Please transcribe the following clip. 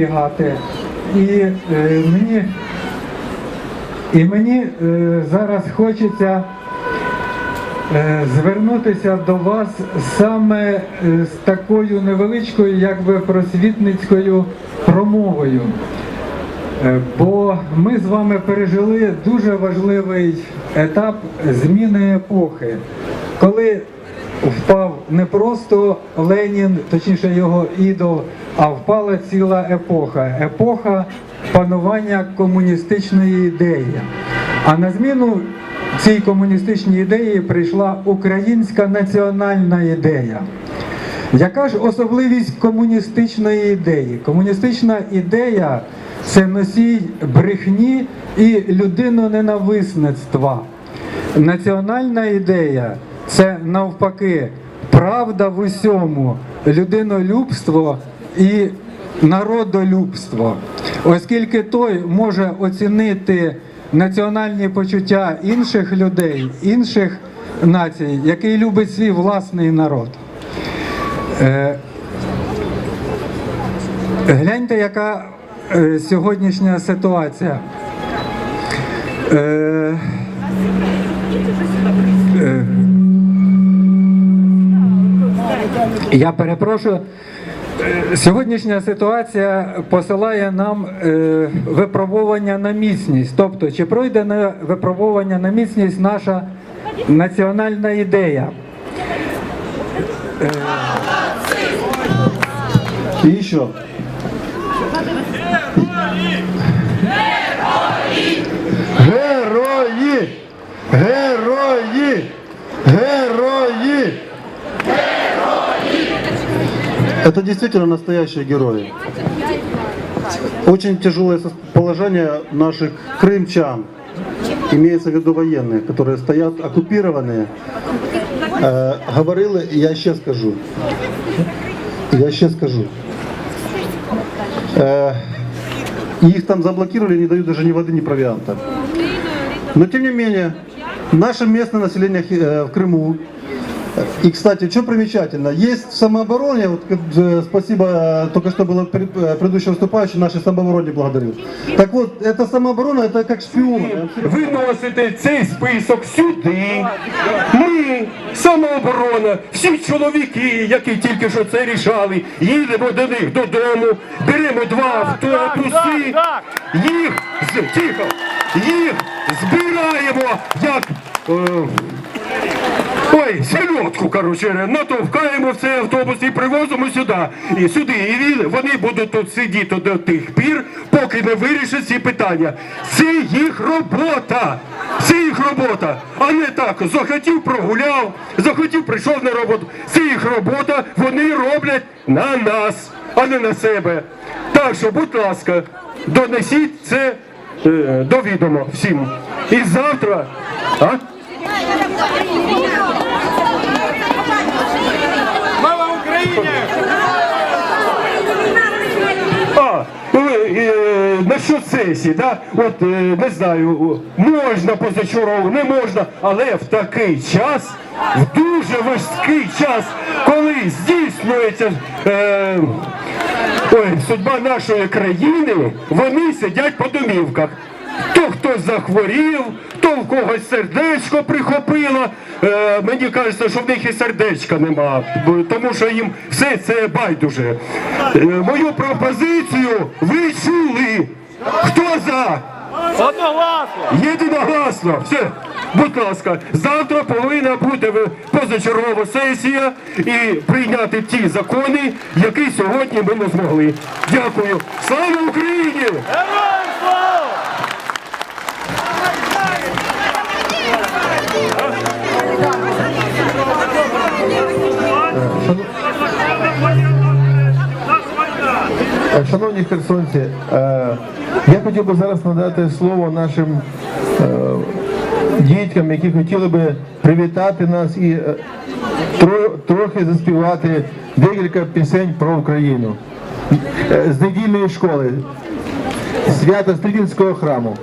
спостерігати. І е, мені, і мені е, зараз хочеться е, звернутися до вас саме е, з такою невеличкою, якби просвітницькою промовою. Е, Бо ми з вами пережили дуже важливий етап зміни епохи, коли впав не просто Ленін, точніше його ідол, а впала ціла епоха. Епоха панування комуністичної ідеї. А на зміну цій комуністичній ідеї прийшла українська національна ідея. Яка ж особливість комуністичної ідеї? Комуністична ідея це носій брехні і людиноненависництва. Національна ідея це навпаки правда в усьому, людинолюбство і народолюбство. Оскільки той може оцінити національні почуття інших людей, інших націй, який любить свій власний народ. Е, Гляньте, яка е, сьогоднішня ситуація. Е, е, я перепрошую. Е, Сьогоднішня ситуація посилає нам е, випробування на міцність. Тобто, чи пройде на випробування на міцність наша національна ідея? И еще. Герої! Герої! Герої! Это действительно настоящие герои. Очень тяжелое положение наших крымчан. Имеется в виду военные, которые стоят оккупированные. Э, говорили, я ще скажу. Я ще скажу. Э, их там заблокировали, не дают даже ни воды, ни провианта. Но тем не менее, наше местное население э, в Крыму, и, кстати, что примечательно, есть в самообороне, вот, как, э, спасибо, э, только что было пред- э, предыдущий выступающий, нашей самообороне благодарю. Так вот, эта самооборона, это как шпионы. виносите цей список сюди. Ми, самооборона, всі чоловіки, які тільки що це рішали, їдемо до них додому, беремо два автобуси, їх з- тихо, їх збираємо як. е, Ой, селедку, коротше, натовкаємо в цей автобус і привозимо сюди. І сюди. І вони будуть тут сидіти до тих пір, поки не вирішать ці питання. Це їх робота. Це їх робота. А не так. Захотів прогуляв, захотів прийшов на роботу. Це їх робота, вони роблять на нас, а не на себе. Так що, будь ласка, донесіть це е, до відома всім. І завтра. А? Слава Україні! А, ну, е, насчет сесії, да? От е, не знаю, можна позачергово, не можна, але в такий час, в дуже важкий час, коли здійснюється е, ой, судьба нашої країни, вони сидять по домівках. То хтось захворів, то в когось сердечко прихопило. Е, мені кажеться, що в них і сердечка нема, тому що їм все це байдуже. Е, мою пропозицію ви чули. Хто за? Одногласно! Єдиногласно. Все, будь ласка, завтра повинна бути позачергова сесія і прийняти ті закони, які сьогодні ми не змогли. Дякую. Слава Україні! Шановні херсонці, е, я хотів би зараз надати слово нашим е, діткам, які хотіли би привітати нас і е, трохи заспівати декілька пісень про Україну Е, з недільної школи, свято Стрітінського храму.